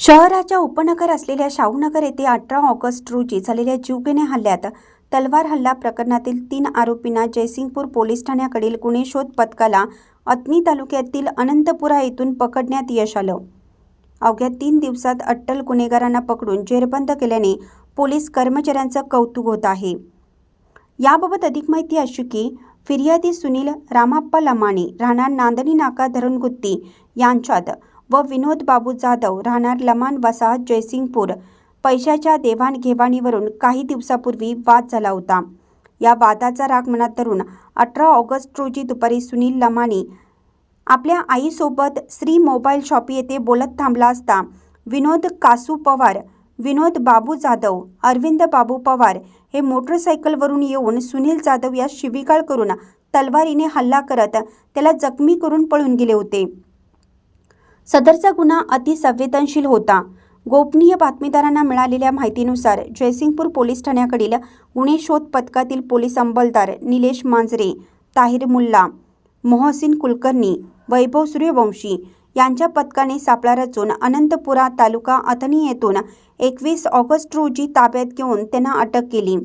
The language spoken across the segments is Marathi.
शहराच्या उपनगर असलेल्या शाहूनगर येथे अठरा ऑगस्ट रोजी झालेल्या जीवघेण्या हल्ल्यात तलवार हल्ला प्रकरणातील तीन आरोपींना जयसिंगपूर पोलीस ठाण्याकडील गुन्हे शोध पथकाला अत्नी तालुक्यातील अनंतपुरा येथून पकडण्यात यश आलं. अवघ्या तीन दिवसात अट्टल गुन्हेगारांना पकडून जेरबंद केल्याने पोलीस कर्मचाऱ्यांचं कौतुक होत आहे. याबाबत अधिक माहिती अशी की फिर्यादी सुनील रामाप्पा लमाणी राहणार नांदणी नाका धरणगुत्ती यांच्यात व विनोद बाबू जाधव राहणार लमान वसाहत जयसिंगपूर. पैशाच्या देवाणघेवाणीवरून काही दिवसापूर्वी वाद झाला होता. या वादाचा राग मनात धरून अठरा ऑगस्ट रोजी दुपारी सुनील लमाणी आपल्या आईसोबत श्री मोबाईल शॉपी येथे बोलत थांबला असता. विनोद कासू पवार विनोद बाबू जाधव अरविंद बाबू पवार हे मोटरसायकलवरून येऊन सुनील जाधव या शिवीगाळ करून तलवारीने हल्ला करत त्याला जखमी करून पळून गेले होते. सदरचा गुन्हा अतिसंवेदनशील होता. गोपनीय बातमीदारांना मिळालेल्या माहितीनुसार जयसिंगपूर पोलीस ठाण्याकडील गुन्हे शोध पथकातील पोलीस अंमलदार निलेश मांजरे ताहिर मुल्ला मोहसिन कुलकर्णी वैभव सूर्यवंशी यांच्या पथकाने सापळा रचून अनंतपुरा तालुका अथनी येथून एकवीस ऑगस्ट रोजी ताब्यात घेऊन त्यांना अटक केली.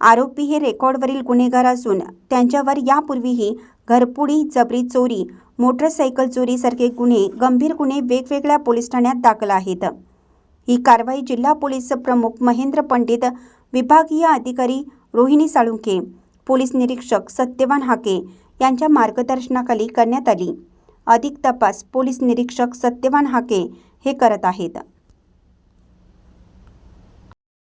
आरोपी हे रेकॉर्डवरील गुन्हेगार असून त्यांच्यावर यापूर्वीही घरपुडी जबरी चोरी मोटरसायकल चोरीसारखे गुन्हे गंभीर गुन्हे वेगवेगळ्या पोलीस ठाण्यात दाखल आहेत. ही कारवाई जिल्हा पोलीस प्रमुख महेंद्र पंडित विभागीय अधिकारी रोहिणी साळुंखे पोलीस निरीक्षक सत्यवान हाके यांच्या मार्गदर्शनाखाली करण्यात आली. अधिक तपास पोलीस निरीक्षक सत्यवान हाके हे करत आहेत.